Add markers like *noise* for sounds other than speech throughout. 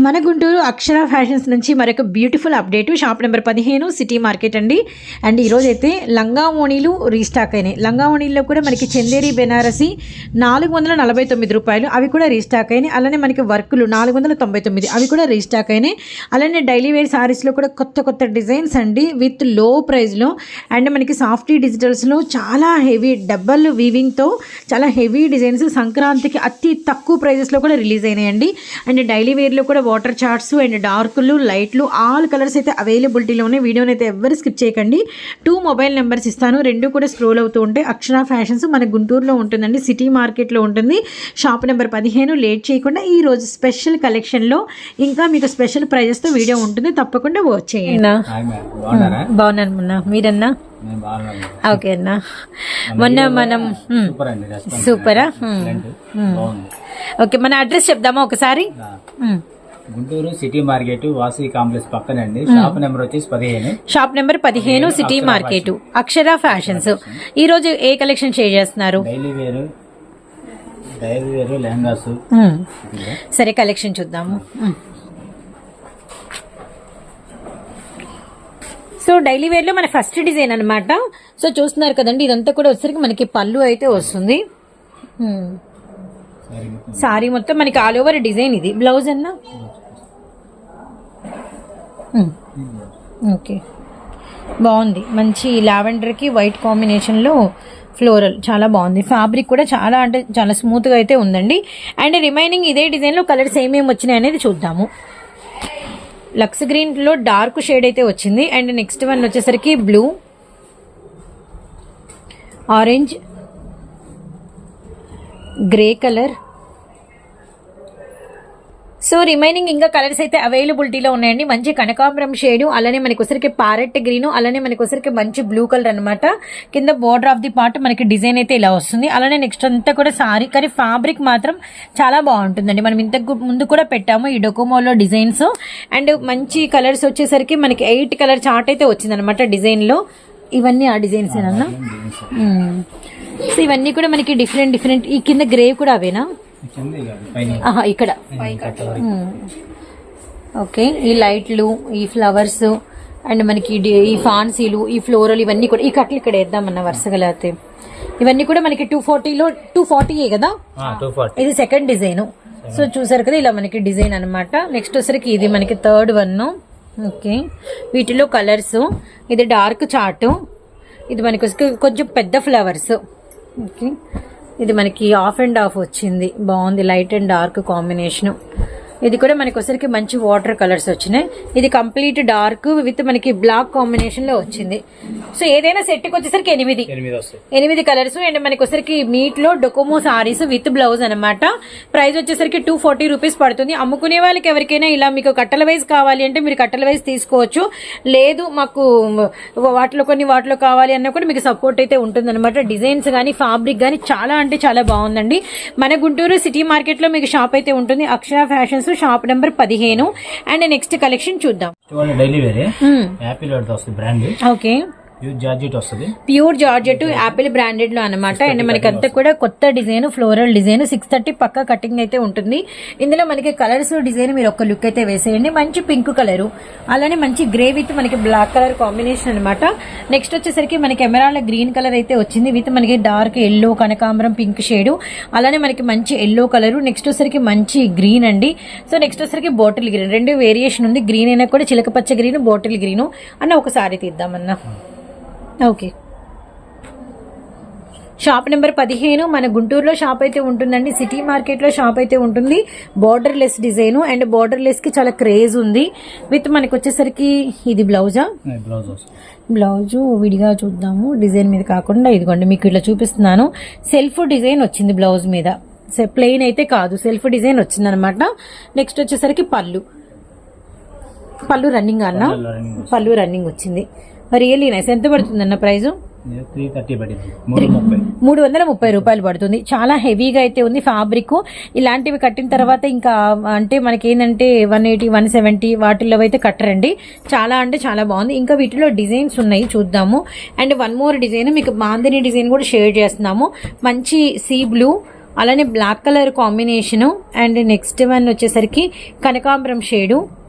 మన గుంటూరు అక్షర ఫ్యాషన్స్ నుంచి మరొక బ్యూటిఫుల్ అప్డేట్. షాప్ నెంబర్ పదిహేను సిటీ మార్కెట్ అండి. అండ్ ఈరోజు అయితే లంగా ఓణీలు రీస్టాక్ అయినాయి. లంగా ఓణీల్లో కూడా మనకి చందేరి బెనారసి నాలుగు వందల నలభై తొమ్మిది రూపాయలు. అవి కూడా రీస్టాక్ అయినాయి. అలానే మనకి వర్కులు నాలుగు వందల తొంభై తొమ్మిది. అవి కూడా రీస్టాక్ అయినాయి. అలానే డైలీ వేర్ సారీస్లో కూడా కొత్త కొత్త డిజైన్స్ అండి. విత్లో ప్రైస్లో అండ్ మనకి సాఫ్టీ డిజిటల్స్లో చాలా హెవీ డబ్బల్ వీవింగ్తో చాలా హెవీ డిజైన్స్. సంక్రాంతికి అతి తక్కువ ప్రైజెస్లో కూడా రిలీజ్ అయినాయండి. అండ్ డైలీ వేర్లో కూడా వాటర్ చార్ట్స్ అండ్ డార్క్లు లైట్లు ఆల్ కలర్స్ అయితే అవైలబిలిటీలో ఉన్నాయి వీడియోని అయితే ఎవరు స్కిప్ చేయకండి. టూ మొబైల్ నెంబర్స్ ఇస్తాను. రెండు కూడా స్క్రోల్ అవుతూ ఉంటాయి అక్షర ఫ్యాషన్స్ మన గుంటూరులో ఉంటుందండి సిటీ మార్కెట్లో ఉంటుంది. షాప్ నెంబర్ పదిహేను. లేట్ చేయకుండా ఈ రోజు స్పెషల్ కలెక్షన్లో ఇంకా మీకు స్పెషల్ ప్రైజెస్తో వీడియో ఉంటుంది. తప్పకుండా వాచ్ చేయండి. బాగున్నాను మొన్న మీరన్నా? ఓకే అన్నా. మొన్న మనం సూపర్ ఓకే మన అడ్రస్ చెప్దామా ఒకసారి. Guntur city market Vasavi complex పక్కనండి. Shop number వచ్చేసి పదిహేను. షాప్ నెంబర్ పదిహేను సిటీ మార్కెట్. అక్షర ఫ్యాషన్స్. ఈ రోజు ఏ కలెక్షన్ షేర్ చేస్తున్నారు? Daily wear daily wear lehengas. సరే కలెక్షన్ చూద్దాము. సో డైలీ వేర్లో మన ఫస్ట్ డిజైన్ అన్నమాట. సో చూస్తున్నారు కదండి ఇదంతా కూడా వచ్చేసరికి మనకి పళ్ళు అయితే వస్తుంది. సారీ మొత్తం. మనకి ఆల్ ఓవర్ డిజైన్ ఇది. బ్లౌజ్ అన్నా. Hmm. ఓకే బాగుంది. మంచి లావెండర్కి వైట్ కాంబినేషన్లో ఫ్లోరల్ చాలా బాగుంది. ఫ్యాబ్రిక్ కూడా చాలా అంటే చాలా స్మూత్గా అయితే ఉందండి. అండ్ రిమైనింగ్ ఇదే డిజైన్లో కలర్స్ ఏమేమి వచ్చినాయి అనేది చూద్దాము. లక్స్ గ్రీన్లో డార్క్ షేడ్ అయితే వచ్చింది. అండ్ నెక్స్ట్ వన్ వచ్చేసరికి blue orange grey colour so remaining ఇంకా కలర్స్ అయితే అవైలబిలిటీలో ఉన్నాయండి. మంచి కనకాంబరం షేడ్ అలానే మనకి ఒకసారికి ప్యారెట్ గ్రీన్ అలానే మనకి ఒకసారికి మంచి బ్లూ కలర్ అన్నమాట. కింద బోర్డర్ ఆఫ్ ది పార్ట్ మనకి డిజైన్ అయితే ఇలా వస్తుంది. అలానే నెక్స్ట్ అంతా కూడా సారీ కానీ ఫ్యాబ్రిక్ మాత్రం చాలా బాగుంటుందండి. మనం ఇంతకు ముందు కూడా పెట్టాము ఈ డొకోమోలో డిజైన్స్ అండ్ మంచి కలర్స్ వచ్చేసరికి మనకి ఎయిట్ కలర్ చార్ట్ అయితే వచ్చింది అనమాట డిజైన్లో. ఇవన్నీ ఆ డిజైన్స్ ఏనన్నా సో ఇవన్నీ కూడా మనకి డిఫరెంట్ డిఫరెంట్ ఈ కింద గ్రే కూడా అవేనా? ఇక్కడ. ఓకే ఈ లైట్లు ఈ ఫ్లవర్స్ అండ్ మనకి ఈ ఫాన్సీలు ఈ ఫ్లోరల్ ఇవన్నీ కూడా ఈ కట్లు ఇక్కడ వేద్దామన్న వరుసగా లేకపోతే ఇవన్నీ కూడా మనకి టూ ఫార్టీలో టూ ఫార్టీయే కదా? ఇది సెకండ్ డిజైన్ సో చూసారు కదా ఇలా మనకి డిజైన్ అన్నమాట. నెక్స్ట్ వచ్చరికి ఇది మనకి థర్డ్ వన్ ఓకే వీటిలో కలర్స్ ఇది డార్క్ చార్ట్ ఇది మనకి కొంచెం పెద్ద ఫ్లవర్స్ ఓకే. ఇది మనకి ఆఫ్ అండ్ ఆఫ్ వచ్చింది. బాగుంది. Light and dark combination. ఇది కూడా మనకి వచ్చరికి మంచి వాటర్ కలర్స్ వచ్చినాయి. ఇది కంప్లీట్ డార్క్ విత్ మనకి బ్లాక్ కాంబినేషన్లో వచ్చింది. సో ఏదైనా సెట్కి వచ్చేసరికి ఎనిమిది. ఎనిమిది కలర్స్ అండ్ మనకి వచ్చరికి మీట్లో డొకోమో సారీస్ విత్ బ్లౌజ్ అనమాట ప్రైస్ వచ్చేసరికి టూ ఫార్టీ రూపీస్ పడుతుంది. అమ్ముకునే వాళ్ళకి ఎవరికైనా ఇలా మీకు కట్టల వైజ్ కావాలి అంటే మీరు కట్టల వైజ్ తీసుకోవచ్చు. లేదు మాకు వాటిలో కొన్ని వాటిలో కావాలి అన్నా కూడా మీకు సపోర్ట్ అయితే ఉంటుంది అనమాట డిజైన్స్ కానీ ఫ్యాబ్రిక్ కానీ చాలా అంటే చాలా బాగుందండి. మన గుంటూరు సిటీ మార్కెట్లో మీకు షాప్ అయితే ఉంటుంది. అక్షర ఫ్యాషన్స్ షాప్ నెంబర్ పదిహేను. అండ్ నెక్స్ట్ కలెక్షన్ చూద్దాం. Daily wear. Apple brand. Okay. వస్తుంది. ప్యూర్ జార్జెట్ యాపిల్ బ్రాండెడ్లో అనమాట అండ్ మనకి అంతా కూడా కొత్త design floral design six thirty పక్క కటింగ్ అయితే ఉంటుంది. ఇందులో మనకి కలర్స్ డిజైన్ మీరు ఒక లుక్ అయితే వేసేయండి. మంచి పింక్ కలర్ అలానే మంచి గ్రే విత్ మనకి బ్లాక్ కలర్ కాంబినేషన్ అనమాట నెక్స్ట్ వచ్చేసరికి మనకి ఎమరాల్డ్ గ్రీన్ కలర్ అయితే వచ్చింది. విత్ మనకి డార్క్ ఎల్లో కనకాంబరం పింక్ షేడ్ అలానే మనకి మంచి ఎల్లో కలర్ నెక్స్ట్ వచ్చేసరికి మంచి గ్రీన్ అండి. సో నెక్స్ట్ వచ్చేసరికి బాటిల్ గ్రీన్ రెండు వేరియేషన్ ఉంది. గ్రీన్ అయినా కూడా చిలక పచ్చ గ్రీన్ బాటిల్ గ్రీన్ అన్న ఒకసారి తీద్దామన్నా. ఓకే. షాప్ నెంబర్ పదిహేను. మన గుంటూరులో షాప్ అయితే ఉంటుందండి. సిటీ మార్కెట్లో షాప్ అయితే ఉంటుంది. Borderless design and border లెస్కి చాలా క్రేజ్ ఉంది. విత్ మనకి వచ్చేసరికి ఇది బ్లౌజా బ్లౌజ్ విడిగా చూద్దాము. డిజైన్ మీద కాకుండా ఇదిగోండి మీకు ఇట్లా చూపిస్తున్నాను. సెల్ఫ్ డిజైన్ వచ్చింది బ్లౌజ్ మీద. ప్లెయిన్ అయితే కాదు. సెల్ఫ్ డిజైన్ వచ్చింది అనమాట నెక్స్ట్ వచ్చేసరికి పళ్ళు. పళ్ళు రన్నింగ్ అన్న? పళ్ళు రన్నింగ్ వచ్చింది. రియల్లీ నైస్ ఎంత పడుతుంది అన్న ప్రైజు మూడు వందల ముప్పై. రూపాయలు పడుతుంది. చాలా హెవీగా అయితే ఉంది ఫ్యాబ్రిక్ ఇలాంటివి కట్టిన తర్వాత ఇంకా అంటే మనకి ఏంటంటే వన్ ఎయిటీ వన్ సెవెంటీ వాటిల్లో అయితే కట్టరండి. చాలా అంటే చాలా బాగుంది. ఇంకా వీటిలో డిజైన్స్ ఉన్నాయి చూద్దాము. అండ్ వన్ మోర్ డిజైన్ మీకు బాందిని డిజైన్ కూడా షేర్ చేస్తున్నాము. మంచి సీ బ్లూ అలానే black colour combination and next one వచ్చేసరికి కనకాంబరం షేడు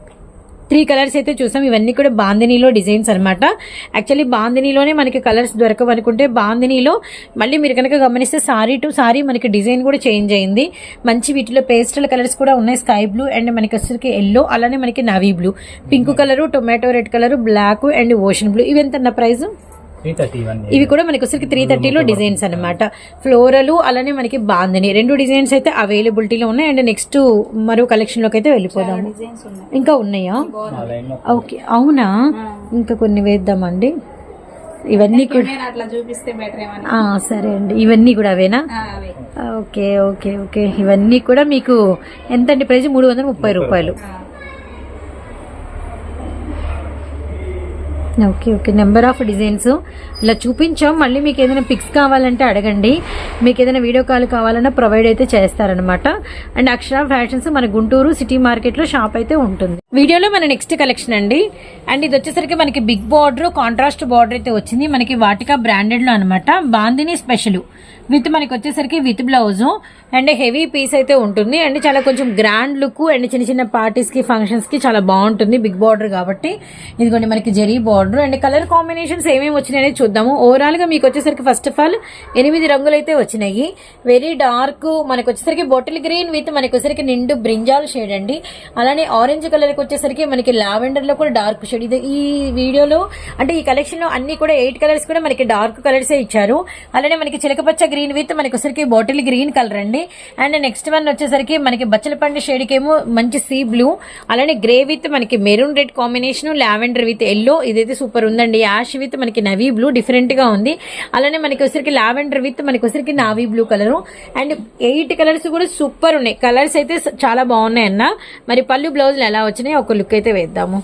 త్రీ కలర్స్ అయితే చూసాం. ఇవన్నీ కూడా బాందినీలో డిజైన్స్ అనమాట యాక్చువల్లీ బాందినీలోనే మనకి కలర్స్ దొరకవు అనుకుంటే బాందినీలో మళ్ళీ మీరు కనుక గమనిస్తే సారీ టు సారీ మనకి డిజైన్ కూడా చేంజ్ అయింది. మంచి వీటిలో పేస్టల్ కలర్స్ కూడా ఉన్నాయి. స్కై బ్లూ అండ్ మనకి వచ్చేసరికి ఎల్లో అలానే మనకి navy blue. Pink colour tomato red colour black and ocean blue. ఇవి ఎంత ప్రైస్ ఇవి కూడా మనకి వచ్చరికి త్రీ థర్టీలో డిజైన్స్ అనమాట ఫ్లోరల్ అలానే మనకి బాందని. రెండు డిజైన్స్ అయితే అవైలబిలిటీలో ఉన్నాయి. అండ్ నెక్స్ట్ మరో కలెక్షన్లోకి అయితే వెళ్ళిపోదాము ఇంకా ఉన్నాయా? ఓకే. అవునా? ఇంకా కొన్ని వేద్దామండి. ఇవన్నీ కూడా సరే అండి. ఇవన్నీ కూడా అవేనా? ఆ, అవే. Okay okay okay. ఇవన్నీ కూడా మీకు ఎంత అండి ప్రైస్ మూడు వందల ముప్పై రూపాయలు. Okay okay number of designs ఇలా చూపించాం. మళ్ళీ మీకు ఏదైనా పిక్స్ కావాలంటే అడగండి. మీకు ఏదైనా వీడియో కాల్ కావాలన్నా ప్రొవైడ్ అయితే చేస్తారనమాట అండ్ అక్షర ఫ్యాషన్స్ మన గుంటూరు సిటీ మార్కెట్లో షాప్ అయితే ఉంటుంది. వీడియోలో మన నెక్స్ట్ కలెక్షన్ అండి. అండ్ ఇది వచ్చేసరికి మనకి బిగ్ బార్డర్ కాంట్రాస్ట్ బార్డర్ అయితే వచ్చింది. మనకి వాటికా బ్రాండెడ్లో అనమాట బాందిని స్పెషల్ విత్ మనకి వచ్చేసరికి with blouse and heavy piece అయితే ఉంటుంది. అండ్ చాలా కొంచెం గ్రాండ్ లుక్ అండ్ చిన్న చిన్న పార్టీస్కి ఫంక్షన్స్కి చాలా బాగుంటుంది. బిగ్ బార్డర్ కాబట్టి. ఇదిగోండి మనకి zari border and colour combinations ఏమేమి వచ్చినాయి చూద్దాము. ఓవరాల్గా మీకు వచ్చేసరికి ఫస్ట్ ఆఫ్ ఆల్ ఎనిమిది రంగులు అయితే వచ్చినాయి. వెరీ డార్క్ మనకు వచ్చేసరికి బొటిల్ గ్రీన్ విత్ మనకి వచ్చేసరికి నిండు బ్రింజాల్ షేడ్ అండి. అలానే ఆరెంజ్ కలర్కి వచ్చేసరికి మనకి లావెండర్లో కూడా డార్క్ షేడ్ ఇది ఈ వీడియోలో అంటే ఈ కలెక్షన్లో అన్ని కూడా ఎయిట్ కలర్స్ కూడా మనకి డార్క్ కలర్స్ ఇచ్చారు. అలానే మనకి చిలకపచ్చ గ్రీన్ విత్ మనకి వచ్చేసరికి బాటిల్ గ్రీన్ కలర్ అండి. అండ్ నెక్స్ట్ వన్ వచ్చేసరికి మనకి బచ్చల పండు ఏమో మంచి సీ బ్లూ అలానే గ్రే విత్ మనకి maroon red combination lavender with yellow ఇదైతే సూపర్ ఉందండి. యాష్ విత్ మనకి నవీ బ్లూ డిఫరెంట్గా ఉంది. అలానే మనకి వచ్చరికి లావెండర్ విత్ మనకి వచ్చరికి navy blue colour and eight colours కూడా సూపర్ ఉన్నాయి. కలర్స్ అయితే చాలా బాగున్నాయి అన్న మరి పళ్ళు బ్లౌజులు ఎలా వచ్చినాయి ఒక లుక్ అయితే వేద్దాము.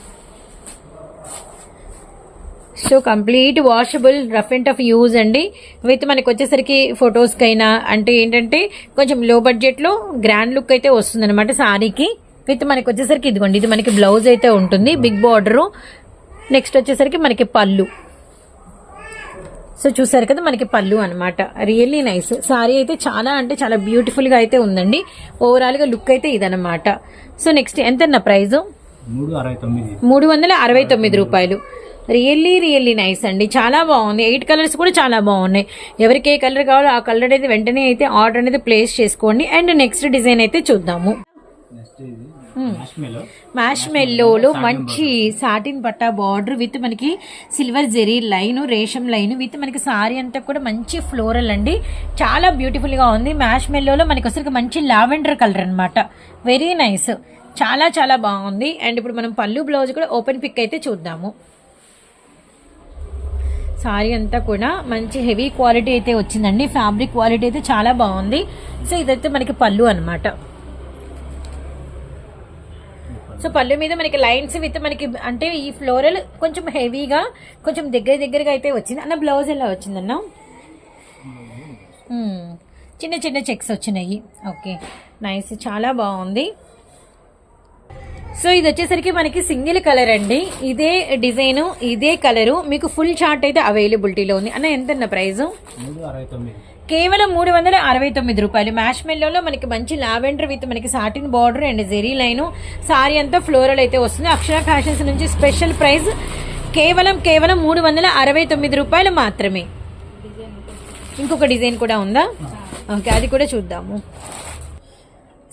So complete washable rough and tough use అండి. విత్ మనకి వచ్చేసరికి ఫొటోస్కైనా అంటే ఏంటంటే కొంచెం లో బడ్జెట్లో గ్రాండ్ లుక్ అయితే వస్తుంది అనమాట సారీకి. విత్ మనకి వచ్చేసరికి ఇదిగోండి ఇది మనకి బ్లౌజ్ అయితే ఉంటుంది బిగ్ బార్డరు నెక్స్ట్ వచ్చేసరికి మనకి పళ్ళు. సో చూసారు కదా మనకి పళ్ళు అనమాట రియల్లీ నైస్ సారీ అయితే చాలా అంటే చాలా బ్యూటిఫుల్గా అయితే ఉందండి. ఓవరాల్గా లుక్ అయితే ఇదనమాట సో నెక్స్ట్ ఎంత తొమ్మిది. మూడు వందల అరవై తొమ్మిది రూపాయలు. రియల్లీ రియల్లీ నైస్ అండి. చాలా బాగుంది. ఎయిట్ కలర్స్ కూడా చాలా బాగున్నాయి. ఎవరికి ఏ కలర్ కావాలో ఆ కలర్ అయితే వెంటనే అయితే ఆర్డర్ అనేది ప్లేస్ చేసుకోండి. అండ్ నెక్స్ట్ డిజైన్ అయితే చూద్దాము. నెక్స్ట్ ఇది కాశ్మీర్లో మ్యాష్ మెల్లోలో మంచి సాటిన్ పట్టా బార్డర్ విత్ మనకి సిల్వర్ జెరీ లైన్ రేషం లైన్ విత్ మనకి సారీ అంతా కూడా మంచి ఫ్లోరల్ అండి. చాలా బ్యూటిఫుల్గా ఉంది. మ్యాష్ మెల్లోలో మనకి అసలు మంచి లావెండర్ కలర్ అన్నమాట. వెరీ నైస్ చాలా చాలా బాగుంది. అండ్ ఇప్పుడు మనం పళ్ళు బ్లౌజ్ కూడా ఓపెన్ పిక్ అయితే చూద్దాము. సారీ అంతా కూడా మంచి హెవీ క్వాలిటీ అయితే వచ్చిందండి. ఫ్యాబ్రిక్ క్వాలిటీ అయితే చాలా బాగుంది. సో ఇదైతే మనకి పళ్ళు అన్నమాట. సో పళ్ళు మీద మనకి లైన్స్ విత్ మనకి అంటే ఈ ఫ్లోరల్ కొంచెం హెవీగా కొంచెం దగ్గర దగ్గరగా అయితే వచ్చింది. అన్న బ్లౌజ్ ఎలా వచ్చిందన్న. చిన్న చిన్న చెక్స్ వచ్చినాయి. ఓకే. నైస్. చాలా బాగుంది. సో ఇది వచ్చేసరికి మనకి సింగిల్ కలర్ అండి. ఇదే డిజైన్ ఇదే కలరు. మీకు ఫుల్ చార్ట్ అయితే అవైలబిలిటీలో ఉంది. అన్న ఎంత ప్రైస్ కేవలం మూడు వందల అరవై తొమ్మిది రూపాయలు. మ్యాష్ మెల్లోలో మనకి మంచి లావెండర్ విత్ మనకి satin border and zari line sari అంతా ఫ్లోరల్ అయితే వస్తుంది. అక్షర ఫ్యాషన్స్ నుంచి స్పెషల్ ప్రైస్ కేవలం కేవలం మూడు వందల అరవై తొమ్మిది రూపాయలు మాత్రమే. ఇంకొక డిజైన్ కూడా ఉందా? ఓకే అది కూడా చూద్దాము.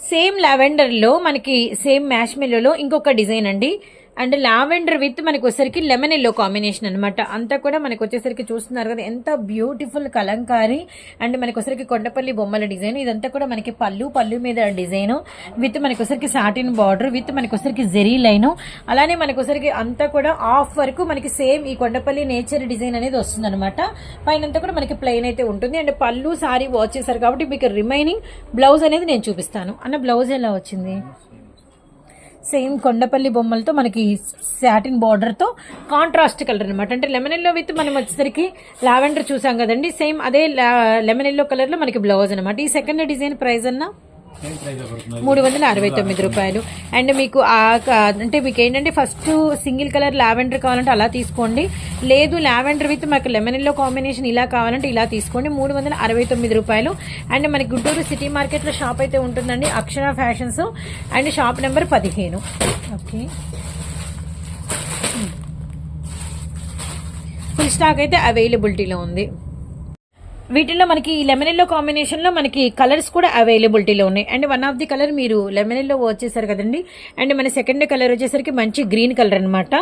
సేమ్ లావెండర్లో మనకి సేమ్ మ్యాష్ మెల్లోలో ఇంకొక డిజైన్ అండి. అండ్ లావెండర్ విత్ మనకు వచ్చేసరికి లెమన్ ఎల్లో కాంబినేషన్ అనమాట అంతా కూడా మనకు వచ్చేసరికి చూస్తున్నారు కదా ఎంత బ్యూటిఫుల్ కలంకారీ. అండ్ మనకు వచ్చేసరికి కొండపల్లి బొమ్మల డిజైన్. ఇదంతా కూడా మనకి పళ్ళు పళ్ళు మీద డిజైన్. విత్ మనకు వచ్చేసరికి సాటిన్ బార్డర్ విత్ మనకు వచ్చేసరికి జెరీ లైన్ అలానే మనకు వచ్చేసరికి అంతా కూడా ఆఫ్ వరకు మనకి సేమ్ ఈ కొండపల్లి నేచర్ డిజైన్ అనేది వస్తుంది అనమాట పైన అంతా కూడా మనకి ప్లెయిన్ అయితే ఉంటుంది. అండ్ పళ్ళు సారీ వాచ్ చేశారు కాబట్టి మీకు రిమైనింగ్ బ్లౌజ్ అనేది నేను చూపిస్తాను. అన్న బ్లౌజ్ ఎలా వచ్చింది? సేమ్ కొండపల్లి బొమ్మలతో మనకి సాటిన్ బార్డర్తో కాంట్రాస్ట్ కలర్ అనమాట అంటే లెమన్ ఎల్లో విత్ మనం వచ్చేసరికి లావెండర్ చూసాం కదండి. సేమ్ అదే లెమన్ ఎల్లో కలర్లో మనకి బ్లౌజ్ అనమాట ఈ సెకండ్ డిజైన్ ప్రైస్ అన్నా మూడు వందల అరవై తొమ్మిది రూపాయలు. అండ్ మీకు ఆ అంటే మీకు ఏంటంటే ఫస్ట్ సింగిల్ కలర్ లావెండర్ కావాలంటే అలా తీసుకోండి. లేదు లావెండర్ విత్ మాకు లెమన్లో కాంబినేషన్ ఇలా కావాలంటే ఇలా తీసుకోండి. మూడు వందల అరవై తొమ్మిది రూపాయలు. అండ్ మనకి గుంటూరు సిటీ మార్కెట్లో షాప్ అయితే ఉంటుందండి. Akshara fashions. And shop number పదిహేను. ఓకే. ఫుల్ స్టాక్ అయితే అవైలబిలిటీలో ఉంది. వీటిల్లో మనకి ఈ లెమన్ ఎల్లో మనకి కలర్స్ కూడా అవైలబిలిటీలో ఉన్నాయి. And one of the colour మీరు లెమన్ ఎల్లో వచ్చేసారు కదండి. అండ్ మన సెకండ్ కలర్ వచ్చేసరికి మంచి గ్రీన్ కలర్ అనమాట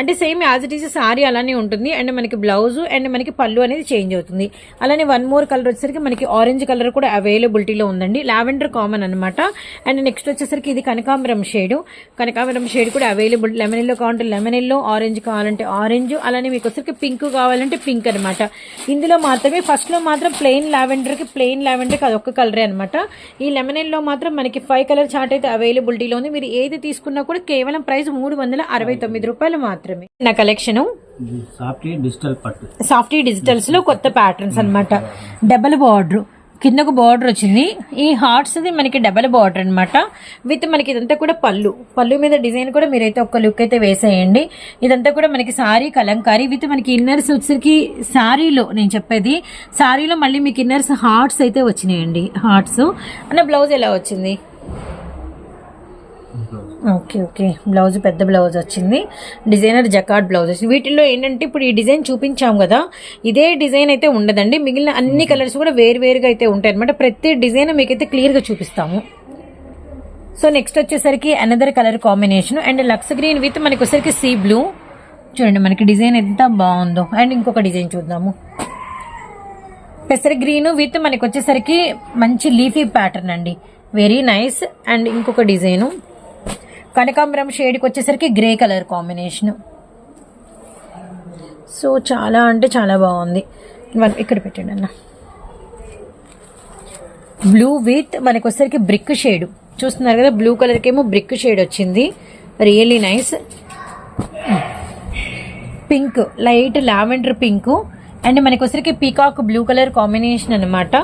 అంటే same as it is sari అలానే ఉంటుంది. అండ్ మనకి బ్లౌజ్ అండ్ మనకి పళ్ళు అనేది చేంజ్ అవుతుంది. అలానే వన్ మోర్ కలర్ వచ్చేసరికి మనకి ఆరెంజ్ కలర్ కూడా అవైలబిలిటీలో ఉందండి. లావెండర్ కామన్ అనమాట అండ్ నెక్స్ట్ వచ్చేసరికి ఇది కనకాంబరం షేడ్. కనకాంబరం షేడ్ కూడా అవైలబుల్. లెమన్ ఎల్లో కావాలంటే లెమన్ ఎల్లో ఆరెంజ్ కావాలంటే ఆరెంజ్ అలానే మీకు వచ్చరికి పింక్ కావాలంటే పింక్ అనమాట ఇందులో మాత్రమే ఫస్ట్లో మాత్రం ప్లెయిన్ లావెండర్కి ప్లెయిన్ లావెండర్కి అది అదొక్క కలరే అనమాట ఈ లెమన్ ఎల్లో మాత్రం మనకి ఫైవ్ కలర్ చార్ట్ అయితే అవైలబిలిటీలో ఉంది. మీరు ఏది తీసుకున్నా కూడా కేవలం ప్రైస్ మూడు వందల అరవై తొమ్మిది రూపాయలు మాత్రమే. నా కలెక్షన్ సాఫ్ట్ డిజిటల్ పట్టు. సాఫ్టీ డిజిటల్స్లో కొత్త ప్యాటర్న్స్ అన్నమాట. Double border. కిందకు బార్డర్ వచ్చింది. ఈ హార్ట్స్ ది మనకి డబల్ బార్డర్ అన్నమాట. విత్ మనకి ఇదంతా కూడా పళ్ళు. పళ్ళు మీద డిజైన్ కూడా మీరైతే ఒక లుక్ అయితే వేసేయండి. ఇదంతా కూడా మనకి సారీ కలంకారీ విత్ మనకి ఇన్నర్స్ వచ్చేసరికి సారీలో నేను చెప్పేది. సారీలో మళ్ళీ మీకు ఇన్నర్స్ హార్ట్స్ అయితే వచ్చినాయండి. హార్ట్స్ అన్న బ్లౌజ్ ఎలా వచ్చింది? Okay okay. బ్లౌజ్ పెద్ద బ్లౌజ్ వచ్చింది. డిజైనర్ జకార్డ్ బ్లౌజ్ వచ్చింది వీటిల్లో ఏంటంటే ఇప్పుడు ఈ డిజైన్ చూపించాం కదా ఇదే డిజైన్ అయితే ఉండదండి. మిగిలిన అన్ని కలర్స్ కూడా వేరువేరుగా అయితే ఉంటాయి అనమాట ప్రతి డిజైన్ మీకైతే క్లియర్గా చూపిస్తాము. సో నెక్స్ట్ వచ్చేసరికి another colour combination and lux green with మనకి వచ్చేసరికి సీ బ్లూ చూడండి మనకి డిజైన్ ఎంత బాగుందో. అండ్ ఇంకొక డిజైన్ చూద్దాము. పెసర గ్రీన్ విత్ మనకి వచ్చేసరికి మంచి లీఫీ ప్యాటర్న్ అండి. వెరీ నైస్ అండ్ ఇంకొక డిజైను. కనకాంబరం షేడ్కి వచ్చేసరికి గ్రే కలర్ కాంబినేషన్. సో చాలా అంటే చాలా బాగుంది. ఇక్కడ పెట్టండి అన్న. బ్లూ విత్ మనకు వచ్చేసరికి బ్రిక్ షేడ్ చూస్తున్నారు కదా బ్లూ కలర్కి ఏమో బ్రిక్ షేడ్ వచ్చింది. Really nice pink light lavender pink and మనకు వచ్చరికి పీకాక్ బ్లూ కలర్ కాంబినేషన్ అనమాట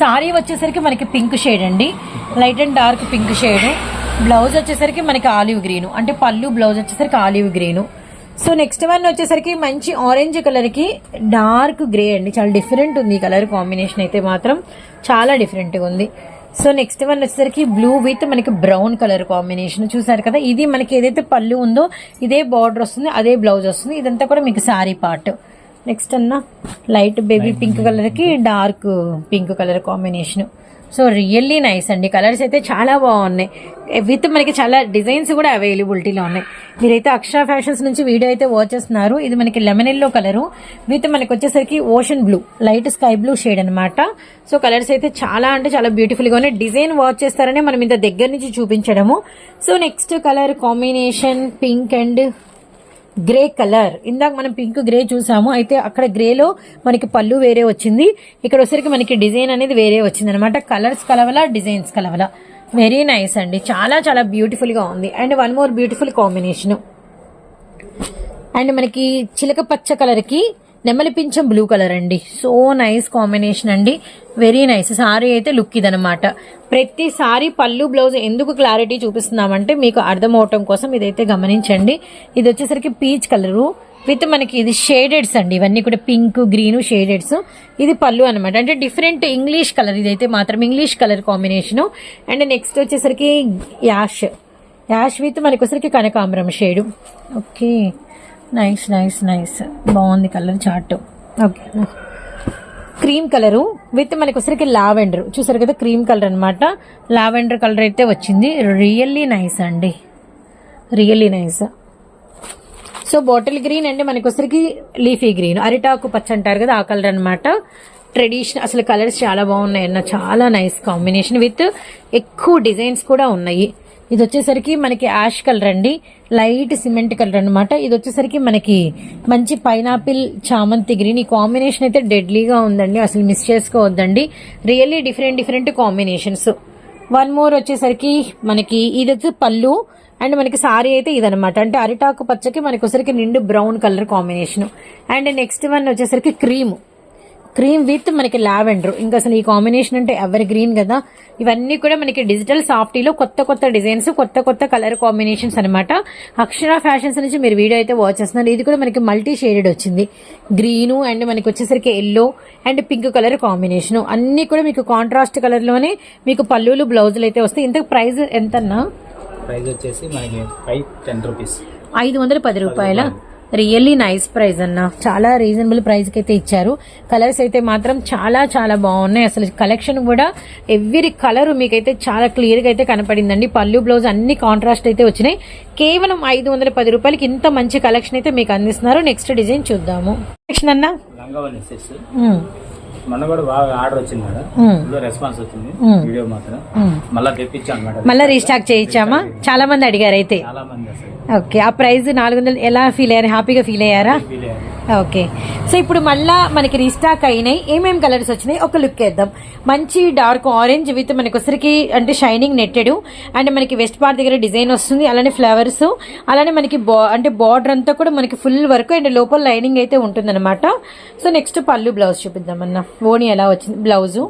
సారీ వచ్చేసరికి మనకి పింక్ షేడ్ అండి. Light and dark pink shade. Blouse వచ్చేసరికి మనకి ఆలివ్ గ్రీను. అంటే పళ్ళు బ్లౌజ్ వచ్చేసరికి olive green. So next one వచ్చేసరికి మంచి ఆరెంజ్ కలర్కి డార్క్ గ్రే అండి. చాలా డిఫరెంట్ ఉంది ఈ కలర్ కాంబినేషన్ అయితే మాత్రం. చాలా డిఫరెంట్గా ఉంది. సో నెక్స్ట్ వన్ వచ్చేసరికి బ్లూ విత్ మనకి బ్రౌన్ కలర్ కాంబినేషన్ చూసారు కదా? ఇది మనకి ఏదైతే పళ్ళు ఉందో ఇదే బార్డర్ వస్తుంది అదే బ్లౌజ్ వస్తుంది. ఇదంతా కూడా మీకు సారీ పార్ట్ నెక్స్ట్ అన్న లైట్ బేబీ పింక్ కలర్కి dark pink colour combination so really nice అండి. కలర్స్ అయితే చాలా బాగున్నాయి. విత్ మనకి చాలా డిజైన్స్ కూడా అవైలబిలిటీలో ఉన్నాయి. మీరైతే అక్షర ఫ్యాషన్స్ నుంచి వీడియో అయితే వాచ్ చేస్తున్నారు. ఇది మనకి లెమన్ ఎల్లో కలరు విత్ మనకి వచ్చేసరికి ocean blue light sky blue shade అన్నమాట. సో కలర్స్ అయితే చాలా అంటే చాలా బ్యూటిఫుల్గా ఉన్నాయి. డిజైన్ వాచ్ చేస్తారనే మనం ఇంత దగ్గర నుంచి చూపించడము. So next colour combination pink and grey colour. ఇందాక మనం పింక్ గ్రే చూసాము. అయితే అక్కడ గ్రేలో మనకి పళ్ళు వేరే వచ్చింది. ఇక్కడ వచ్చరికి మనకి డిజైన్ అనేది వేరే వచ్చింది అనమాట కలర్స్ కలవల డిజైన్స్ కలవల. వెరీ నైస్ అండి. చాలా చాలా బ్యూటిఫుల్గా ఉంది. And one more beautiful combination and మనకి చిలక పచ్చ కలర్ నెమలిపించం నెమలి బ్లూ కలర్ అండి. సో నైస్ కాంబినేషన్ అండి. వెరీ నైస్ సారీ అయితే లుక్ ఇదనమాట ప్రతి సారీ పళ్ళు బ్లౌజ్ ఎందుకు క్లారిటీ చూపిస్తున్నామంటే మీకు అర్థం అవటం కోసం ఇదైతే గమనించండి. ఇది వచ్చేసరికి పీచ్ కలరు విత్ మనకి ఇది షేడెడ్స్ అండి. ఇవన్నీ కూడా పింక్ గ్రీన్ షేడెడ్స్ ఇది పళ్ళు అనమాట అంటే డిఫరెంట్ ఇంగ్లీష్ కలర్ ఇదైతే మాత్రం English colour combination and next వచ్చేసరికి యాష్. యాష్ విత్ మనకి వచ్చేసరికి కనకాంబరం shade okay nice nice nice బాగుంది colour chart okay cream colour with మనకి వచ్చరికి లావెండర్. చూసారు కదా క్రీమ్ కలర్ అన్నమాట. లావెండర్ కలర్ అయితే వచ్చింది. రియల్లీ నైస్ అండి. Really nice so bottle green అండి. మనకి వచ్చరికి లీఫీ గ్రీన్ అరిటాకు పచ్చ అంటారు కదా ఆ కలర్ అన్నమాట. ట్రెడిషన్ అసలు కలర్స్ చాలా బాగున్నాయి అన్న చాలా నైస్ కాంబినేషన్ విత్ ఎక్కువ డిజైన్స్ కూడా ఉన్నాయి. ఇది వచ్చేసరికి మనకి యాష్ కలర్ అండి. లైట్ సిమెంట్ కలర్ అనమాట ఇది వచ్చేసరికి మనకి మంచి పైనాపిల్ చామంతి గ్రీన్. ఈ కాంబినేషన్ అయితే డెడ్లీగా ఉందండి. అసలు మిస్ చేసుకోవద్దండి. Really different different combinations. One more వచ్చేసరికి మనకి ఇది వచ్చి పళ్ళు అండ్ మనకి సారీ అయితే ఇదనమాట అంటే అరిటాకు పచ్చకి మనకి వచ్చేసరికి నిండు brown colour combination. And next one వచ్చేసరికి క్రీమ్. క్రీమ్ విత్ మనకి లావెండర్. ఇంకా అసలు ఈ కాంబినేషన్ అంటే ఎవర్ గ్రీన్ కదా? ఇవన్నీ కూడా మనకి డిజిటల్ సాఫ్టీలో కొత్త కొత్త డిజైన్స్ కొత్త కొత్త కలర్ కాంబినేషన్స్ అనమాట అక్షర ఫ్యాషన్స్ నుంచి మీరు వీడియో అయితే వాచ్ చేస్తున్నారు. ఇది కూడా మనకి మల్టీ షేడెడ్ వచ్చింది. గ్రీన్ అండ్ మనకి వచ్చేసరికి yellow and pink colour combination. అన్ని కూడా మీకు కాంట్రాస్ట్ కలర్లోనే మీకు పల్లులు బ్లౌజులు అయితే వస్తాయి. ఇంత ప్రైస్ ఎంతన్నా? ప్రైస్ వచ్చేసి మనకి ఫైవ్ టెన్ రూపీస్ ఐదు వందల పది రూపాయల. రియల్లీ నైస్ ప్రైస్ అన్న. చాలా రీజనబుల్ ప్రైస్కి అయితే ఇచ్చారు. కలర్స్ అయితే మాత్రం చాలా చాలా బాగున్నాయి. అసలు కలెక్షన్ కూడా ఎవ్రీ కలర్ మీకైతే చాలా క్లియర్గా అయితే కనపడిందండి. పళ్ళు బ్లౌజ్ అన్ని కాంట్రాస్ట్ అయితే వచ్చినాయి. కేవలం ఐదు వందల పది రూపాయలకి ఇంత మంచి కలెక్షన్ అయితే మీకు అందిస్తున్నారు. నెక్స్ట్ డిజైన్ చూద్దాము. కలెక్షన్ అన్న. మొన్న కూడా బాగా ఆర్డర్ వచ్చింది మేడం. ఫుల్ రెస్పాన్స్ వచ్చింది. వీడియో మాత్రం. మళ్ళీ తెప్పించాం మేడం. మళ్ళీ రీస్టాక్ చేయించామా? చాలా మంది అడిగారు అయితే. చాలా మంది ఓకే ఆ ప్రైస్ నాలుగు వందలు ఎలా ఫీల్ అయ్యారు? హ్యాపీగా ఫీల్ అయ్యారా? ఫీల్ అయ్యారు. ఓకే. సో ఇప్పుడు మళ్ళా మనకి రీస్టాక్ అయినాయి. ఏమేం కలర్స్ వచ్చినాయి? ఒక లుక్ వేద్దాం. మంచి డార్క్ ఆరెంజ్ విత్ మనకి వచ్చరికి అంటే షైనింగ్ నెట్టెడ్ అండ్ మనకి వెస్ట్ పార్ట్ దగ్గర డిజైన్ వస్తుంది. అలానే ఫ్లవర్స్ అలానే మనకి బా అంటే బార్డర్ అంతా కూడా మనకి ఫుల్ వర్క్ అండ్ లోపల లైనింగ్ అయితే ఉంటుందన్నమాట. సో నెక్స్ట్ పళ్ళు బ్లౌజ్ చూపిద్దాం అన్న ఓని ఎలా వచ్చింది? బ్లౌజు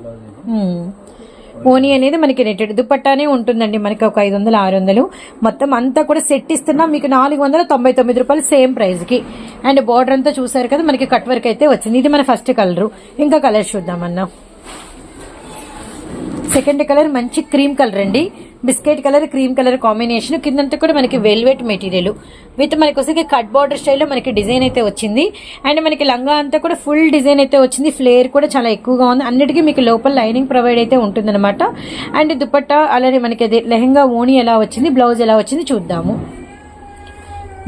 ఓని అనేది మనకి నెట్టెడ్ దుపట్టానే ఉంటుందండి మనకి ఒక ఐదు వందలు ఆరు వందలు. మొత్తం అంతా కూడా సెట్ ఇస్తున్నాం. మీకు నాలుగు వందల తొంభై తొమ్మిది రూపాయలు సేమ్ ప్రైస్కి అండ్ బార్డర్ అంతా చూసారు కదా మనకి కట్ వర్క్ అయితే వచ్చింది. ఇది మన ఫస్ట్ కలరు. ఇంకా కలర్ చూద్దామన్నా. సెకండ్ కలర్ మంచి క్రీమ్ కలర్ అండి. Biscuit colour cream colour combination. కిందంతా కూడా మనకి వెల్వెట్ మెటీరియల్. విత్ మనకి వచ్చేసి కట్ బార్డర్ స్టైల్లో మనకి డిజైన్ అయితే వచ్చింది. అండ్ మనకి లంగా అంతా కూడా ఫుల్ డిజైన్ అయితే వచ్చింది. ఫ్లేర్ కూడా చాలా ఎక్కువగా ఉంది. అన్నిటికీ మీకు లోపల లైనింగ్ ప్రొవైడ్ అయితే ఉంటుందన్నమాట. అండ్ దుపట్టా అలానే మనకి అది లెహంగా ఓణి ఎలా వచ్చింది బ్లౌజ్ ఎలా వచ్చింది చూద్దాము.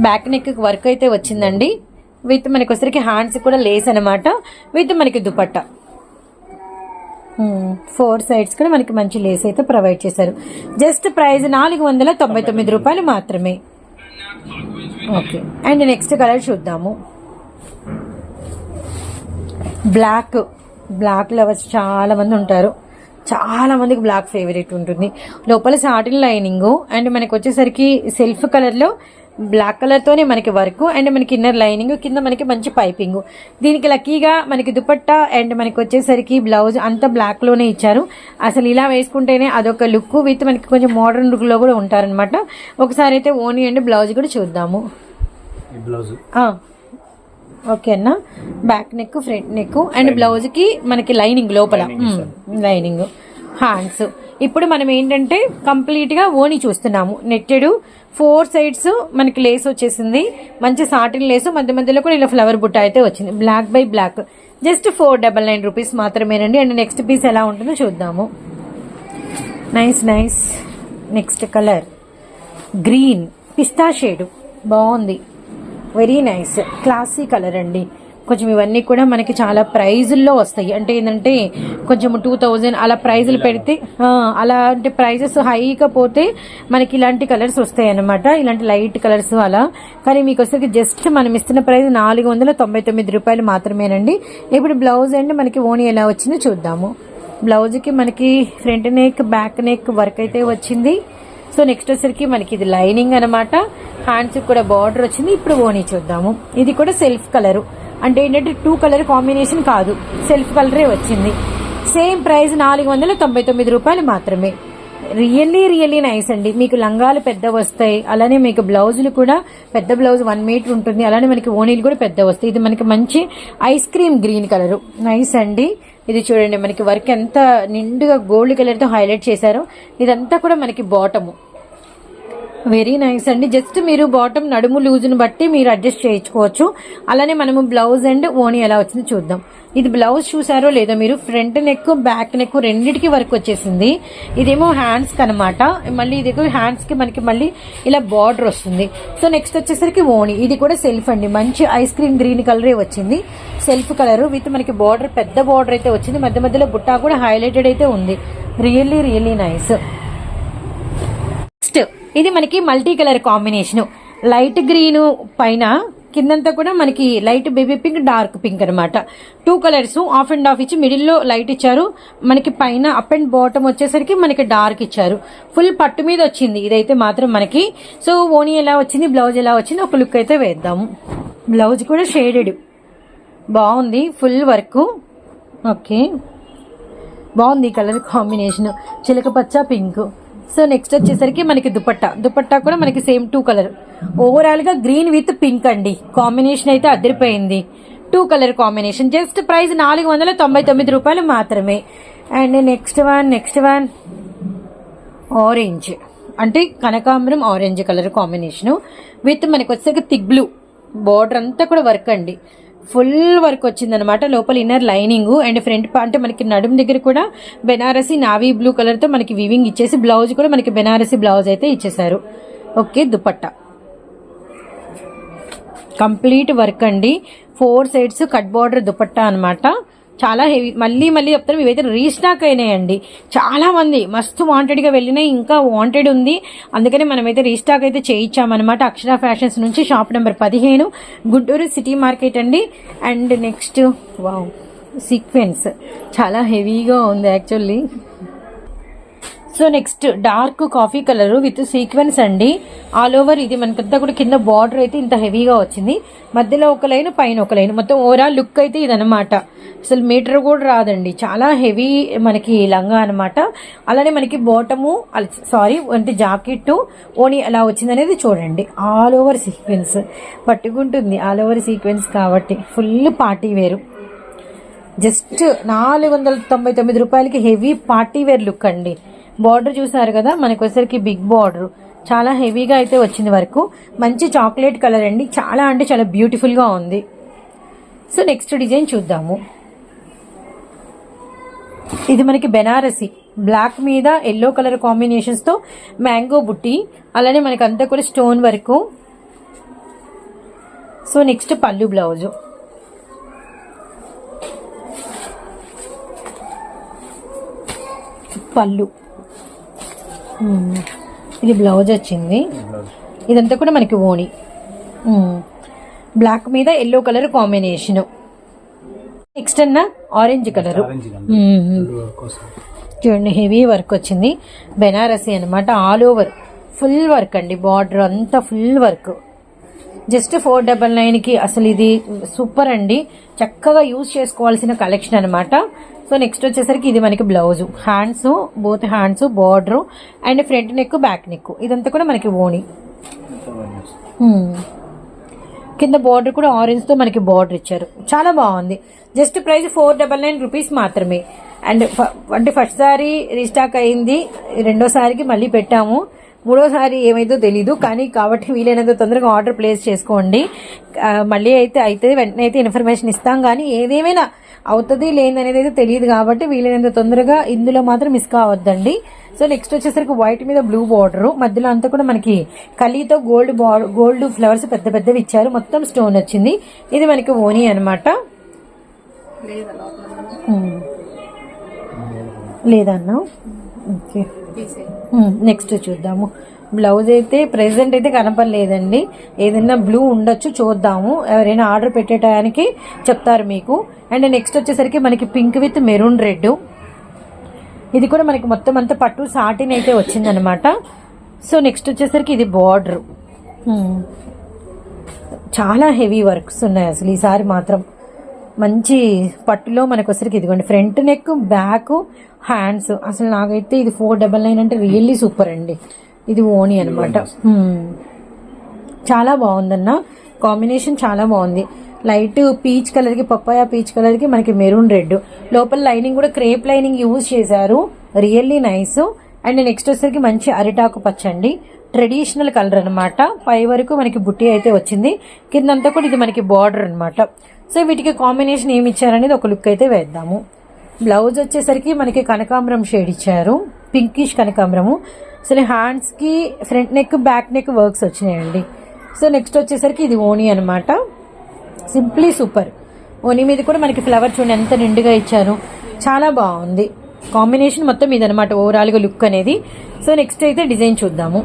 బ్యాక్ నెక్ వర్క్ అయితే వచ్చిందండి. విత్ మనకి వచ్చరికి హ్యాండ్స్ కూడా లేస్ అనమాట విత్ మనకి దుపట్టా. ఫోర్ సైడ్స్ కూడా మనకి మంచి లేస్ అయితే ప్రొవైడ్ చేశారు. జస్ట్ ప్రైస్ నాలుగు వందల తొంభై తొమ్మిది రూపాయలు మాత్రమే. ఓకే అండ్ నెక్స్ట్ కలర్ చూద్దాము. బ్లాక్ బ్లాక్ లవర్స్ చాలా మంది ఉంటారు. చాలా మందికి బ్లాక్ ఫేవరెట్ ఉంటుంది. లోపల సాటిన్ లైనింగ్ అండ్ మనకి వచ్చేసరికి సెల్ఫ్ కలర్లో బ్లాక్ కలర్ తోనే మనకి వర్క్ అండ్ మనకి ఇన్నర్ లైనింగ్ కింద మనకి మంచి పైపింగ్ దీనికి లక్కీగా మనకి దుపట్టా అండ్ మనకి వచ్చేసరికి బ్లౌజ్ అంతా బ్లాక్లోనే ఇచ్చారు. అసలు ఇలా వేసుకుంటేనే అదొక లుక్ విత్ మనకి కొంచెం మోడర్న్ లుక్లో కూడా ఉంటారనమాట ఒకసారి అయితే ఓనీ అండ్ బ్లౌజ్ కూడా చూద్దాము. ఓకే అన్న. Back neck front neck and బ్లౌజ్కి మనకి లైనింగ్ లోపల. లైనింగ్ హ్యాండ్స్ ఇప్పుడు మనం ఏంటంటే కంప్లీట్గా ఓని చూస్తున్నాము. నెట్టెడు ఫోర్ సైడ్స్ మనకి లేస్ వచ్చేసింది. మంచి సాటిన్ లేస్ మధ్య మధ్యలో కూడా ఇలా ఫ్లవర్ బుట్ట అయితే వచ్చింది. Block by block just four double nine rupees మాత్రమేనండి. అండ్ నెక్స్ట్ పీస్ ఎలా ఉంటుందో చూద్దాము. Nice nice next colour green పిస్తా షేడ్ బాగుంది. వెరీ నైస్ క్లాసీ కలర్ అండి. కొంచెం ఇవన్నీ కూడా మనకి చాలా ప్రైజుల్లో వస్తాయి. అంటే ఏంటంటే కొంచెం టూ థౌజండ్ అలా ప్రైజులు పెడితే ఆ, అలాంటి ప్రైజెస్ హైగా పోతే మనకి ఇలాంటి కలర్స్ వస్తాయి అన్నమాట ఇలాంటి లైట్ కలర్స్ అలా. కానీ మీకు వచ్చేసరికి జస్ట్ మనం ఇస్తున్న ప్రైస్ నాలుగు వందల తొంభై తొమ్మిది రూపాయలు మాత్రమేనండి. ఇప్పుడు బ్లౌజ్ అండ్ మనకి ఓని ఎలా వచ్చిందో చూద్దాము. బ్లౌజ్కి మనకి front neck back neck work అయితే వచ్చింది. సో నెక్స్ట్ వచ్చేసరికి మనకి ఇది లైనింగ్ అనమాట హ్యాండ్స్ కూడా బార్డర్ వచ్చింది. ఇప్పుడు ఓనీ చూద్దాము. ఇది కూడా సెల్ఫ్ కలర్ అంటే ఏంటంటే టూ కలర్ కాంబినేషన్ కాదు. సెల్ఫ్ కలరే వచ్చింది. సేమ్ ప్రైస్ నాలుగు వందల తొంభై తొమ్మిది రూపాయలు మాత్రమే. రియల్లీ రియల్లీ నైస్ అండి. మీకు లంగాలు పెద్ద వస్తాయి. అలానే మీకు బ్లౌజులు కూడా పెద్ద బ్లౌజ్ వన్ మీటర్ ఉంటుంది. అలానే మనకి ఓనీలు కూడా పెద్ద వస్తాయి. ఇది మనకి మంచి ice cream green colour nice అండి. ఇది చూడండి మనకి వర్క్ ఎంత నిండుగా గోల్డ్ కలర్తో హైలైట్ చేశారో ఇదంతా కూడా మనకి బాటము వెరీ నైస్ అండి. జస్ట్ మీరు బాటమ్ నడుము లూజ్ని బట్టి మీరు అడ్జస్ట్ చేయించుకోవచ్చు. అలానే మనము బ్లౌజ్ అండ్ ఓని ఎలా వచ్చింది చూద్దాం. ఇది బ్లౌజ్ చూసారో లేదో మీరు ఫ్రంట్ నెక్ బ్యాక్ నెక్ రెండింటికి వర్క్ వచ్చేసింది. ఇదేమో హ్యాండ్స్కి అనమాట మళ్ళీ ఇది హ్యాండ్స్కి మనకి మళ్ళీ ఇలా బార్డర్ వస్తుంది. సో నెక్స్ట్ వచ్చేసరికి ఓని ఇది కూడా సెల్ఫ్ అండి. మంచి ఐస్ క్రీమ్ గ్రీన్ కలరే వచ్చింది. సెల్ఫ్ కలర్ విత్ మనకి బార్డర్ పెద్ద బార్డర్ అయితే వచ్చింది. మధ్య మధ్యలో బుట్టా కూడా హైలైటెడ్ అయితే ఉంది. రియల్లీ రియల్లీ నైస్ నెక్స్ట్ ఇది మనకి multi colour combination. Light green పైన కిందంతా కూడా మనకి light baby pink dark pink అనమాట two colours half and half ఇచ్చి మిడిల్లో లైట్ ఇచ్చారు. మనకి పైన అప్ అండ్ బాటమ్ వచ్చేసరికి మనకి డార్క్ ఇచ్చారు. ఫుల్ పట్టు మీద వచ్చింది. ఇదైతే మాత్రం మనకి. సో ఓనీ ఎలా వచ్చింది బ్లౌజ్ ఎలా వచ్చింది ఒక లుక్ అయితే వేద్దాము బ్లౌజ్ కూడా షేడెడ్. బాగుంది ఫుల్ వర్క్. ఓకే. బాగుంది కలర్ కాంబినేషన్. చిలక పచ్చ పింక్. సో నెక్స్ట్ వచ్చేసరికి మనకి దుపట్టా. దుపట్టా కూడా మనకి సేమ్ టూ కలర్ ఓవరాల్గా గ్రీన్ విత్ పింక్ అండి. కాంబినేషన్ అయితే అదిరిపోయింది. Two colour combination just price నాలుగు వందల తొంభై తొమ్మిది రూపాయలు మాత్రమే. And next one next one orange అంటే కనకాంబరం ఆరెంజ్ కలర్ కాంబినేషన్ విత్ మనకి వచ్చేసరికి థిక్ బ్లూ బార్డర్ అంతా కూడా వర్క్ అండి. ఫుల్ వర్క్ వచ్చిందనమాట లోపల ఇన్నర్ లైనింగ్ అండ్ ఫ్రంట్ అంటే మనకి నడుము దగ్గర కూడా బెనారసి నావీ బ్లూ కలర్తో మనకి వివింగ్ ఇచ్చేసి బ్లౌజ్ కూడా మనకి బెనారసి బ్లౌజ్ అయితే ఇచ్చేసారు. ఓకే దుపట్టా. కంప్లీట్ వర్క్ అండి. Four sides cut border dupatta అనమాట చాలా హెవీ. మళ్ళీ మళ్ళీ చెప్తారు ఇవైతే రీస్టాక్ అయినాయండి. చాలామంది మస్తు వాంటెడ్గా వెళ్ళినాయి ఇంకా వాంటెడ్ ఉంది. అందుకనే మనమైతే రీస్టాక్ అయితే చేయించామన్నమాట. అక్షర ఫ్యాషన్స్ నుంచి షాప్ నెంబర్ పదిహేను గుంటూరు సిటీ మార్కెట్ అండి. And next wow sequence. చాలా హెవీగా ఉంది actually. So next dark coffee colour with sequence అండి. ఆల్ ఓవర్ ఇది మనకంతా కూడా కింద బార్డర్ అయితే ఇంత హెవీగా వచ్చింది. మధ్యలో ఒక లైన్ పైన ఒక లైన్. మొత్తం ఓవరాల్ లుక్ అయితే ఇదనమాట అసలు మీటర్ కూడా రాదండి. చాలా హెవీ మనకి లంగా అనమాట అలానే మనకి బాటము సారీ అంటే జాకెట్ ఓని అలా వచ్చింది అనేది చూడండి. ఆల్ ఓవర్ సీక్వెన్స్ పట్టుకుంటుంది. ఆల్ ఓవర్ సీక్వెన్స్ కాబట్టి ఫుల్ పార్టీ వేరు జస్ట్ నాలుగు వందల తొంభై తొమ్మిది రూపాయలకి హెవీ పార్టీ వేర్ లుక్ అండి. బార్డర్ చూసారు కదా? మనకు వచ్చరికి బిగ్ బార్డర్. చాలా హెవీగా అయితే వచ్చింది వరకు. మంచి చాక్లెట్ కలర్ అండి. చాలా అంటే చాలా బ్యూటిఫుల్గా ఉంది. సో నెక్స్ట్ డిజైన్ చూద్దాము. ఇది మనకి బెనారసి. బ్లాక్ మీద ఎల్లో కలర్ కాంబినేషన్స్తో మ్యాంగో బుట్టి అలానే మనకి అంతా కూడా స్టోన్ వర్క్. సో నెక్స్ట్ పళ్ళు బ్లౌజు. పళ్ళు. ఇది బ్లౌజ్ వచ్చింది. ఇదంతా కూడా మనకి ఓణి. బ్లాక్ మీద ఎల్లో కలర్ కాంబినేషన్. నెక్స్ట్ అన్న ఆరెంజ్ కలర్. చూడండి హెవీ వర్క్ వచ్చింది. బెనారసి అన్నమాట ఆల్ ఓవర్. ఫుల్ వర్క్ అండి బార్డర్ అంతా full work. Just four double నైన్కి అసలు ఇది సూపర్ అండి. చక్కగా యూజ్ చేసుకోవాల్సిన కలెక్షన్ అనమాట సో నెక్స్ట్ వచ్చేసరికి ఇది మనకి blouse. Hands both hands border and front neck back neck. ఇదంతా కూడా మనకి ఓణి. కింద బార్డర్ కూడా ఆరెంజ్తో మనకి బార్డర్ ఇచ్చారు. చాలా బాగుంది. Just price four double nine rupees మాత్రమే. అండ్ ఫ- అంటే ఫస్ట్ సారి రీస్టాక్ అయింది. రెండోసారికి మళ్ళీ పెట్టాము. మూడోసారి ఏమైందో తెలీదు కానీ కాబట్టి వీలైనంత తొందరగా ఆర్డర్ ప్లేస్ చేసుకోండి. మళ్ళీ అయితే అయితే వెంటనే అయితే ఇన్ఫర్మేషన్ ఇస్తాం కానీ ఏదేమైనా అవుతుంది లేని అనేది అయితే తెలియదు కాబట్టి వీలైనంత తొందరగా ఇందులో మాత్రం మిస్ కావద్దండి. సో నెక్స్ట్ వచ్చేసరికి వైట్ మీద బ్లూ బార్డర్ మధ్యలో అంతా కూడా మనకి కలితో గోల్డ్ గోల్డ్ ఫ్లవర్స్ పెద్ద పెద్దవి ఇచ్చారు. మొత్తం స్టోన్ వచ్చింది. ఇది మనకి ఓనీ అనమాట లేదన్నా? ఓకే. నెక్స్ట్ చూద్దాము. బ్లౌజ్ అయితే ప్రెసెంట్ అయితే కనపడలేదండి. ఏదైనా బ్లూ ఉండొచ్చు చూద్దాము. ఎవరైనా ఆర్డర్ పెట్టే టయానికి చెప్తారు మీకు. అండ్ నెక్స్ట్ వచ్చేసరికి మనకి పింక్ విత్ మెరూన్ రెడ్ ఇది కూడా మనకి మొత్తం అంతా పట్టు సాటిన్ అయితే వచ్చిందనమాట. సో నెక్స్ట్ వచ్చేసరికి ఇది బార్డర్ చాలా హెవీ వర్క్స్ ఉన్నాయి అసలు ఈసారి మాత్రం. మంచి పట్టులో మనకు వచ్చరికి ఇదిగోండి. ఫ్రంట్ నెక్ బ్యాక్ హ్యాండ్స్ అసలు నాకైతే ఇది ఫోర్ డబల్ నైన్ అంటే రియల్లీ సూపర్ అండి. ఇది ఓనీ అనమాట చాలా బాగుందన్న. కాంబినేషన్ చాలా బాగుంది. లైట్ పీచ్ కలర్కి పప్పాయ పీచ్ కలర్కి మనకి మెరూన్ రెడ్ లోపల లైనింగ్ కూడా క్రేప్ లైనింగ్ యూజ్ చేశారు. రియల్లీ నైస్ అండ్ నెక్స్ట్ వచ్చేసరికి మంచి అరిటాకు పచ్చండి. ట్రెడిషనల్ కలర్ అనమాట పై వరకు మనకి బుట్టి అయితే వచ్చింది. కిందంతా కూడా ఇది మనకి బార్డర్ అనమాట సో వీటికి కాంబినేషన్ ఏమి ఇచ్చారనేది ఒక లుక్ అయితే వేద్దాము. బ్లౌజ్ వచ్చేసరికి మనకి కనకాంబరం షేడ్ ఇచ్చారు. పింకిష్ కనకాంబరము. అసలు హ్యాండ్స్కి front neck back neck works వచ్చినాయండి. సో నెక్స్ట్ వచ్చేసరికి ఇది ఓనీ అనమాట సింప్లీ సూపర్. ఓనీ మీద కూడా మనకి ఫ్లవర్ చూడండి ఎంత నిండుగా ఇచ్చారు. చాలా బాగుంది. కాంబినేషన్ మొత్తం ఇదనమాట ఓవరాల్గా లుక్ అనేది. సో నెక్స్ట్ అయితే డిజైన్ చూద్దాము.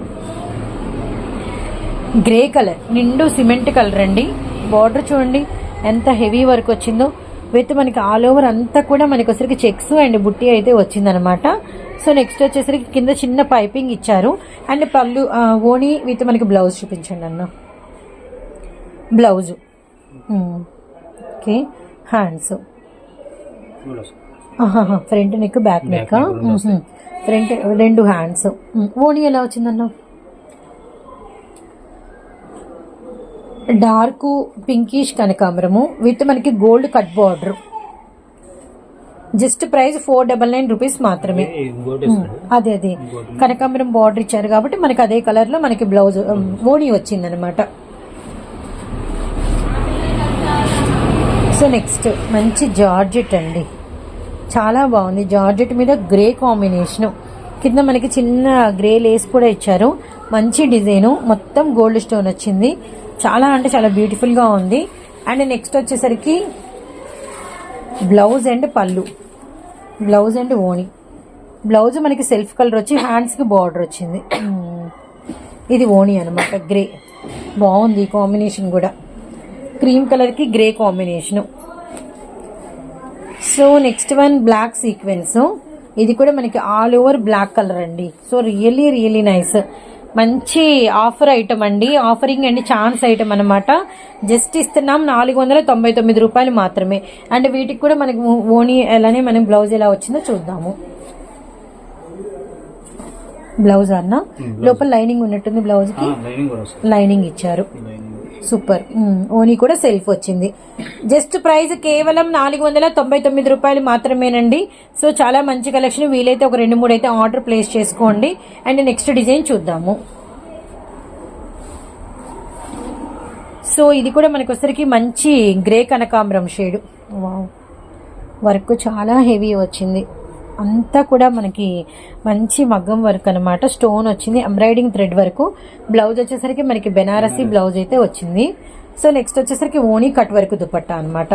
గ్రే కలర్ నిండు సిమెంట్ కలర్ అండి. బార్డర్ చూడండి ఎంత హెవీ వర్క్ వచ్చిందో. విత్ మనకి ఆల్ ఓవర్ అంతా కూడా మనకి వచ్చరికి చెక్స్ అండ్ బుట్టి అయితే వచ్చిందనమాట. సో నెక్స్ట్ వచ్చేసరికి కింద చిన్న పైపింగ్ ఇచ్చారు. అండ్ పళ్ళు ఓణి విత్ మనకి బ్లౌజ్ చూపించండి అన్న. Blouse. Okay. Hands. Front neck back neck. Front రెండు హ్యాండ్స్. ఓణి ఎలా వచ్చిందన్న? డార్క్ పింకిష్ కనకాంబరము. విత్ మనకి gold cut border. Just price four double nine rupees మాత్రమే. అదే అదే. కనకాంబరం బార్డర్ ఇచ్చారు కాబట్టి మనకి అదే కలర్లో మనకి బ్లౌజ్ ఓణి వచ్చింది అనమాట సో నెక్స్ట్ మంచి జార్జెట్ అండి. చాలా బాగుంది. జార్జెట్ మీద గ్రే కాంబినేషన్. కింద మనకి చిన్న గ్రే లేస్ కూడా ఇచ్చారు. మంచి డిజైన్. మొత్తం గోల్డ్ స్టోన్ వచ్చింది. చాలా అంటే చాలా బ్యూటిఫుల్గా ఉంది. అండ్ నెక్స్ట్ వచ్చేసరికి బ్లౌజ్ అండ్ పళ్ళు. బ్లౌజ్ అండ్ ఓణి. బ్లౌజ్ మనకి సెల్ఫ్ కలర్ వచ్చి హ్యాండ్స్కి బార్డర్ వచ్చింది. *clears throat* ఇది ఓణి అనమాట గ్రే బాగుంది ఈ కాంబినేషన్ కూడా. క్రీమ్ కలర్కి grey combination so next one black sequence ఇది కూడా మనకి ఆల్ ఓవర్ బ్లాక్ కలర్ అండి. సో రియల్లీ రియల్లీ నైస్ మంచి ఆఫర్ ఐటమ్ అండి. ఆఫరింగ్ అండి ఛాన్స్ ఐటమ్ అనమాట జస్ట్ ఇస్తున్నాం నాలుగు వందల తొంభై తొమ్మిది రూపాయలు మాత్రమే. అండ్ వీటికి కూడా మనకి ఓణి ఎలానే మనం బ్లౌజ్ ఎలా వచ్చిందో చూద్దాము. బ్లౌజ్ అన్న. లోపల లైనింగ్ ఉన్నట్టుంది బ్లౌజ్ ఆ, కి లైనింగ్ ఇచ్చారు. సూపర్. ఓనీ కూడా సెల్ఫ్ వచ్చింది. జస్ట్ ప్రైస్ కేవలం నాలుగు వందల తొంభై తొమ్మిది రూపాయలు మాత్రమేనండి. సో చాలా మంచి కలెక్షన్. వీలైతే ఒక రెండు మూడు అయితే ఆర్డర్ ప్లేస్ చేసుకోండి. అండ్ నెక్స్ట్ డిజైన్ చూద్దాము. సో ఇది కూడా మనకొసరికి మంచి గ్రే కనకాంబరం షేడ్. వావ్. వర్క్ చాలా హెవీ వచ్చింది. అంతా కూడా మనకి మంచి మగ్గం వర్క్ అన్నమాట. స్టోన్ వచ్చింది ఎంబ్రాయిడింగ్ థ్రెడ్ వరకు. బ్లౌజ్ వచ్చేసరికి మనకి బెనారసీ బ్లౌజ్ అయితే వచ్చింది. సో నెక్స్ట్ వచ్చేసరికి ఓనీ కట్ వర్క్ దుపట్టా అన్నమాట.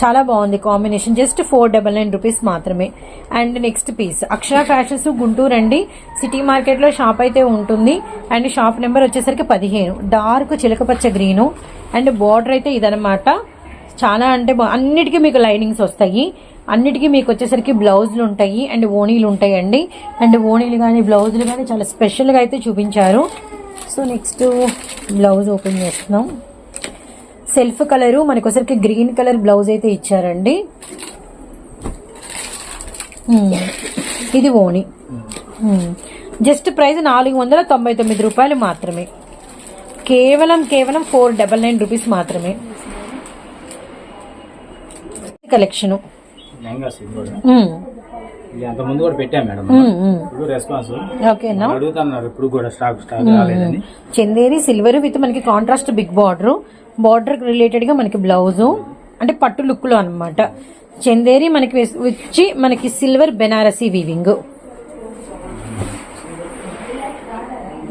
చాలా బాగుంది combination. Just four double nine rupees మాత్రమే. And next piece. Akshara fashions Guntur అండి. సిటీ మార్కెట్లో షాప్ అయితే ఉంటుంది. అండ్ షాప్ నెంబర్ వచ్చేసరికి పదిహేను. డార్క్ చిలకపచ్చ గ్రీను. అండ్ బార్డర్ అయితే ఇదనమాట చాలా అంటే అన్నిటికీ మీకు లైనింగ్స్ వస్తాయి. అన్నిటికీ మీకు వచ్చేసరికి బ్లౌజులు ఉంటాయి అండ్ ఓణీలు ఉంటాయి అండి అండ్ ఓణీలు కానీ బ్లౌజులు కానీ చాలా స్పెషల్గా అయితే చూపించారు. సో నెక్స్ట్ బ్లౌజ్ ఓపెన్ చేస్తున్నాం. సెల్ఫ్ కలరు మనకొసరికి గ్రీన్ కలర్ బ్లౌజ్ అయితే ఇచ్చారండి. ఇది ఓణి. జస్ట్ ప్రైస్ నాలుగు వందల తొంభై తొమ్మిది రూపాయలు మాత్రమే. కేవలం కేవలం ఫోర్ డబల్ నైన్ రూపీస్ మాత్రమే. కలెక్షను లెహంగాస్ ఇది కూడా హ్మ్. ఇది అంత ముందు కూడా పెట్టాం మేడం. హ్మ్, హ్మ్. ఇప్పుడు రెస్పాన్స్. ఓకేనా అడుగుతున్నారు ఇప్పుడు కూడా స్టాక్ స్టాక్ రాలేదని. చందేరి సిల్వర్ విత్ మనకి కాంట్రాస్ట్ బిగ్ బార్డర్ బార్డర్ రిలేటెడ్గా మనకి బ్లౌజ్ అంటే పట్టు లుక్లో అనమాట చందేరి మనకి వచ్చి మనకి సిల్వర్ బెనారసీ వీవింగ్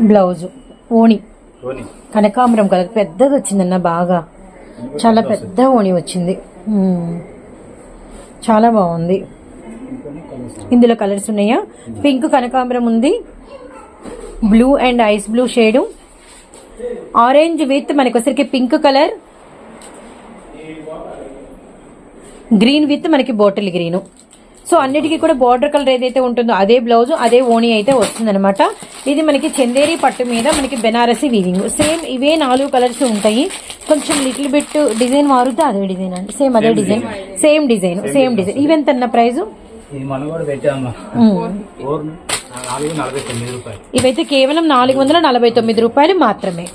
బ్లౌజ్ ఓణి. కనకాంబరం కలర్. పెద్దది వచ్చిందన్న బాగా. చాలా పెద్ద ఓణి వచ్చింది. చాలా బాగుంది. ఇందులో కలర్స్ ఉన్నాయా? పింక్ కనకాంబరం ఉంది. Blue and ice blue shade. Orange with మనకి వచ్చరికి పింక్ కలర్. గ్రీన్ విత్ మనకి బాటిల్ గ్రీన్. సో అన్నిటికీ కూడా బార్డర్ కలర్ ఏదైతే ఉంటుందో అదే బ్లౌజ్ అదే ఓణి అయితే వస్తుందన్నమాట. ఇది మనకి చందేరి పట్టు మీద మనకి బెనారసి వీవింగ్ సేమ్ ఇవే నాలుగు కలర్స్ ఉంటాయి. కొంచెం లిటిల్ బిట్ డిజైన్ మారుతే అదే డిజైన్ అండి. సేమ్ అదే design same design same design ఇవెంత అన్న రూపాయలు. ఇవైతే కేవలం నాలుగు వందల నలభై తొమ్మిది రూపాయలు మాత్రమే.